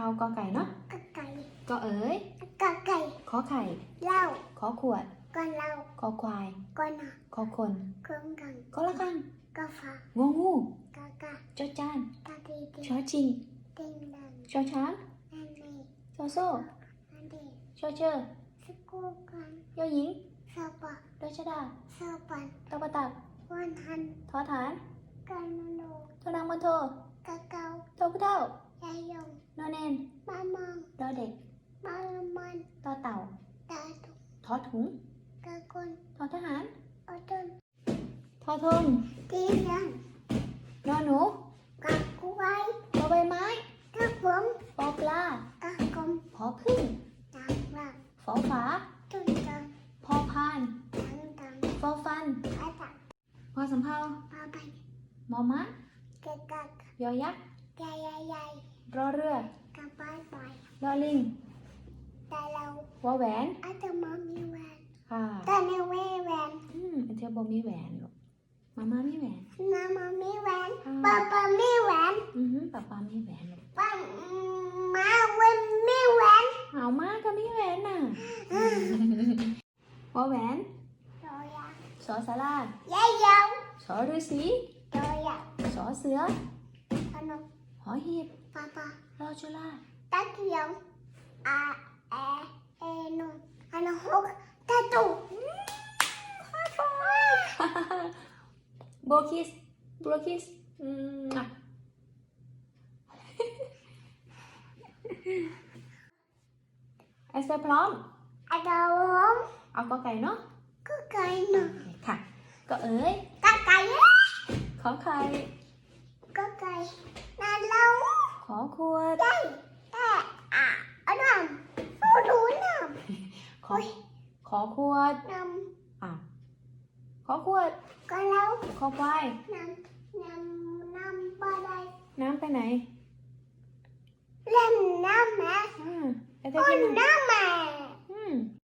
เอากอไก่เนาะกะไก่กอเอ๋ยกะไก่ขอไข่เหล้าขอขวดก้อนเหล้าขอควายก้อนหนาขอคนเครื่องกันก็ละกันกะฟ้างองูกะกะจอจานกะดีดีชอชิงติงดังชอช้างนันนี่ชอโซ่นันดีชอเชอร์สกูกันยอหญิงสะปะดอชดาสะปันตอปะตักวันหันทอฐานกันโนทอนางมันโทกะเกาโตผู้เท่ายายยงนอน แนนมามองดอเด็กมาละมันตอเต่าตาตุกทอถุงกะคนทอทหารอดนทอทงตีนันนอนหนูกะกไว้ปอใบไม้กะผมปอปลากะกลมพอพึ่งดังรักฟอฝาตุนดังพอพานดังดังฟอฟันอาตักพอสำเภามาไปมอมะกะกะยอยักษ์ยายยายยาย รอเรือกะบายบายลอลิงแต่เราวอแหวนอาจจะมามีแหวนค่ะแต่ในแหวนอืมอันเทอบอกมีแหวนลูกมาม่ามีแหวนน้ามามีแหวนค่ะป้าป้ามีแหวนอือหือป้าป้ามีแหวนลูกป้ามาเวนมีแหวนเอามาก็มีแหวนน่ะวอแหวนโดยาสอสารายายยาวสอฤาษีโดยาสอเสือขนมห อหีบป้าป้ารอจุฬาตะเกียงอาเอเอนุอันหกตะตุโบคิสโบคิสอืมอะไอสเตอร์พร้อมอาดาวมเอากอไก่เนาะก็ไก่หนึ่งค่ะ ก็เอ๋ยกะไก่ขอไข่ก็ไก่นาเราขอข วด ได้แต่อะอันนั้นผู้ดูน้ขอ ขอขวดำน้อะขอขวดำก็เราขอควาย น้ำน้ำน้ำบาได้น้ำไปไหนเล่นน้ำแม่อ่าไปเที่ยวคนที่ไหนน้ำแม่อ